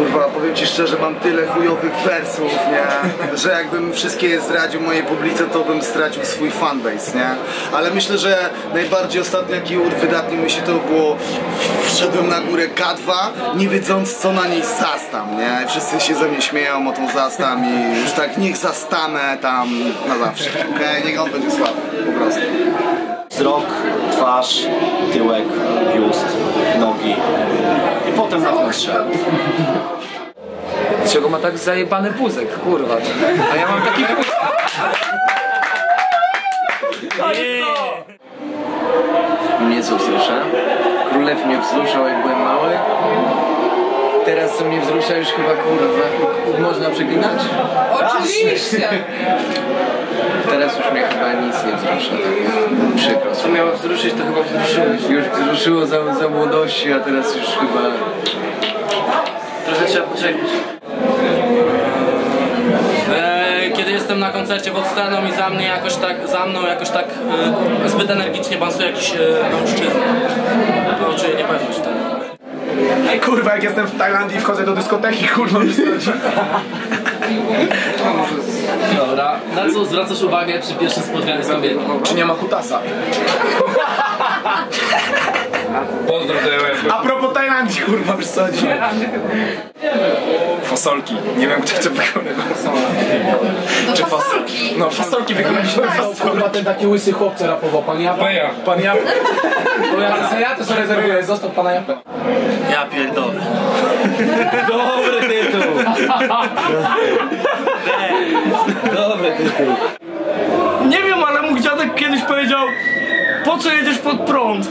kurwa, powiem ci szczerze, mam tyle chujowych wersów, nie? Że jakbym wszystkie je zdradził mojej publice, to bym stracił swój fanbase, nie? Ale myślę, że najbardziej ostatnio jaki wydatnił mi się to było wszedłem na górę K2, nie wiedząc co na niej zastam, nie? Wszyscy się ze mnie śmieją o tą zastam i już tak niech zastanę tam na zawsze, okej? Niech on będzie słaby, po prostu. Wzrok, twarz, tyłek, biust, nogi i potem na wnętrze. Czego ma tak zajebany puzek, kurwa. A ja mam taki puzek. mnie co wzrusza. Królew mnie wzruszał jak byłem mały. Teraz co mnie wzrusza już chyba kurwa. Można przeklinać? Oczywiście! Teraz już mnie chyba nic nie wzrusza. Tak przykro. Co miało wzruszyć to chyba wzruszyłeś. Już wzruszyło za, za młodości, a teraz już chyba... Trochę trzeba poczekać. Eee, kiedy jestem na koncercie pod sceną i za mnie jakoś tak, za mną jakoś tak e, zbyt energicznie bansuje jakiś e, mężczyzna. To czuję niepewność wtedy. Ej kurwa, jak jestem w Tajlandii i wchodzę do dyskoteki, kurwa, wystarczy. Dobra, na co zwracasz uwagę przy pierwszym spotkaniu z kobietą? Czy nie ma kutasa? A propos Tajlandii, kurwa, wiesz co? Fasolki. Nie wiem, kto to wykonywał. Czy fasolki? No, fasolki wykonaliśmy fasolki. Kurwa ten taki łysy chłopca rapował, pan Japa? Pan ja. Pan ja. Bo ja, ja to sobie rezerwuję, został pana Japę. Ja pierdolę. Dobry tytuł! Dobry tytuł. Nie wiem, ale mój dziadek kiedyś powiedział po co jedziesz pod prąd?